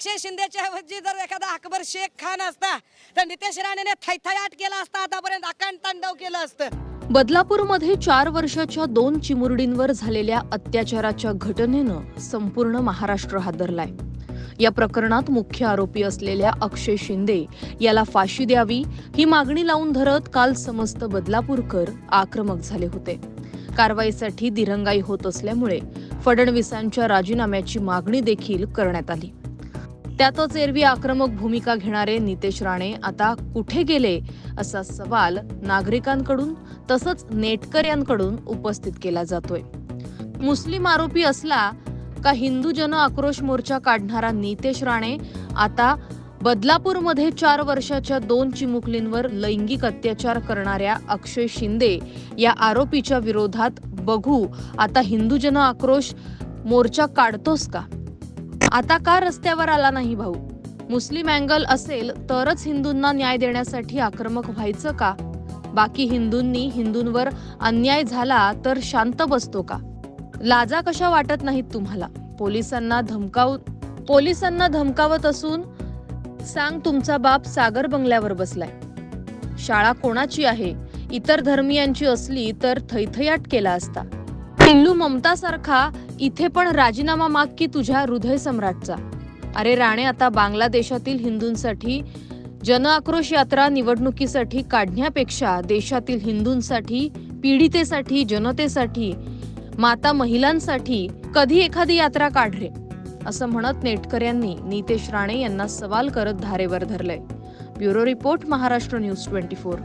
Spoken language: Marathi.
अक्षय शिंदेच्या ऐवजी जर एखादा अकबर शेख खान असता तर नितेश राणेने थैथयाट केला असता आतापर्यंत अकांड तांडव केलं असतं. बदलापूरमध्ये चार वर्षाच्या दोन चिमुरडींवर झालेल्या अत्याचाराच्या घटनेनं संपूर्ण महाराष्ट्र हादरलाय. या प्रकरणात मुख्य आरोपी असलेल्या अक्षय शिंदे याला फाशी द्यावी ही मागणी लावून धरत काल समस्त बदलापूरकर आक्रमक झाले होते. कारवाईसाठी दिरंगाई होत असल्यामुळे फडणवीसांच्या राजीनाम्याची मागणी देखील करण्यात आली. त्यातच एरवी आक्रमक भूमिका घेणारे नितेश राणे आता कुठे गेले असा सवाल नागरिकांकडून तसंच नेटकऱ्यांकडून उपस्थित केला जातोय. मुस्लिम आरोपी असला का हिंदू जन आक्रोश मोर्चा काढणारा नितेश राणे आता बदलापूरमध्ये चार वर्षाच्या दोन चिमुकलींवर लैंगिक अत्याचार करणाऱ्या अक्षय शिंदे या आरोपीच्या विरोधात बघू आता हिंदू जन आक्रोश मोर्चा काढतोस का? आता का रस्त्यावर आला नाही भाऊ? मुस्लिम अँगल असेल तरच हिंदूंना न्याय देण्यासाठी आक्रमक व्हायचं का? बाकी हिंदूंनी हिंदूंवर अन्याय झाला तर शांत बसतो का? लाजा कशा वाटत नाहीत तुम्हाला? पोलिसांना धमकाव पोलिसांना धमकावत असून सांग तुमचा बाप सागर बंगल्यावर बसलाय. शाळा कोणाची आहे? इतर धर्मियांची असली तर थैथयाट केला असता. पिल्लू ममता सारखा इथे पण राजीनामा माग की तुझ्या हृदय सम्राटचा. अरे राणे आता बांगलादेशातील हिंदूंसाठी जन आक्रोश यात्रा निवडणुकीसाठी काढण्यापेक्षा देशातील हिंदूंसाठी पीडितेसाठी जनतेसाठी माता महिलांसाठी कधी एखादी यात्रा काढ रे असं म्हणत नेटकऱ्यांनी नितेश राणे यांना सवाल करत धारेवर धरलंय. Bureau report Maharashtra news twenty four.